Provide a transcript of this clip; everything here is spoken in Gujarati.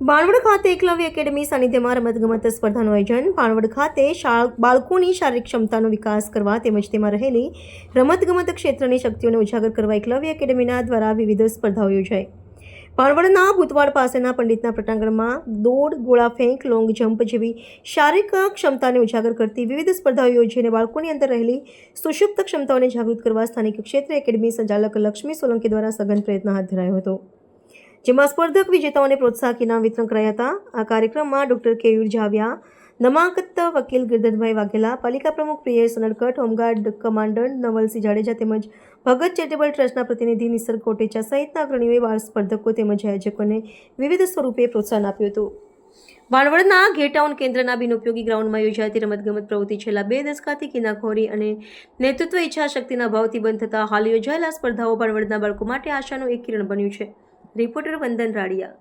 ભાણવડ ખાતે એકલવ્ય એકેડમી સાનિધ્યમાં રમતગમત સ્પર્ધાનું આયોજન. પાણવડ ખાતે બાળકોની શારીરિક ક્ષમતાનો વિકાસ કરવા તેમજ તેમાં રહેલી રમતગમત ક્ષેત્રની શક્તિઓને ઉજાગર કરવા એકલવ્ય એકેડમીના દ્વારા વિવિધ સ્પર્ધાઓ યોજાઈ. બાળવડના ભૂતવાડ પાસેના પંડિતના પ્રટાંગણમાં દોડ ગોળા ફેંક લોંગ જમ્પ જેવી શારીરિક ક્ષમતાને ઉજાગર કરતી વિવિધ સ્પર્ધાઓ યોજીને બાળકોની અંદર રહેલી સુષુપ્ત ક્ષમતાઓને જાગૃત કરવા સ્થાનિક ક્ષેત્ર એકેડમી સંચાલક લક્ષ્મી સોલંકી દ્વારા સઘન પ્રયત્ન હાથ ધરાયો હતો. જેમાં સ્પર્ધક વિજેતાઓને પ્રોત્સાહક ઇનામ વિતરણ કરાયા હતા. આ કાર્યક્રમમાં ડોક્ટર કેયુર જાવિયા નમાંકત વકીલ ગિરધરભાઈ વાઘેલા, પાલિકા પ્રમુખ Priyesh Sanadkat home guard commandant Navalsinh Jadeja તેમજ ભગત ચેરિટેબલ ટ્રસ્ટના પ્રતિનિધિ નિસર્ગ કોટેચા સહિતના અગ્રણીઓએ બાળ સ્પર્ધકો તેમજ આયોજકોને વિવિધ સ્વરૂપે પ્રોત્સાહન આપ્યું હતું. વાણવડના ઘેટાઉન કેન્દ્રના બિનઉપયોગી ગ્રાઉન્ડમાં યોજાતી રમતગમત પ્રવૃત્તિ છેલ્લા બે દશકાથી કિનાખોરી અને નેતૃત્વ ઈચ્છાશક્તિના ભાવથી બંધ થતાં હાલ યોજાયેલા સ્પર્ધાઓ ભાણવડના બાળકો માટે આશાનું એક કિરણ બન્યું છે. રિપોર્ટર વંદન રાડિયા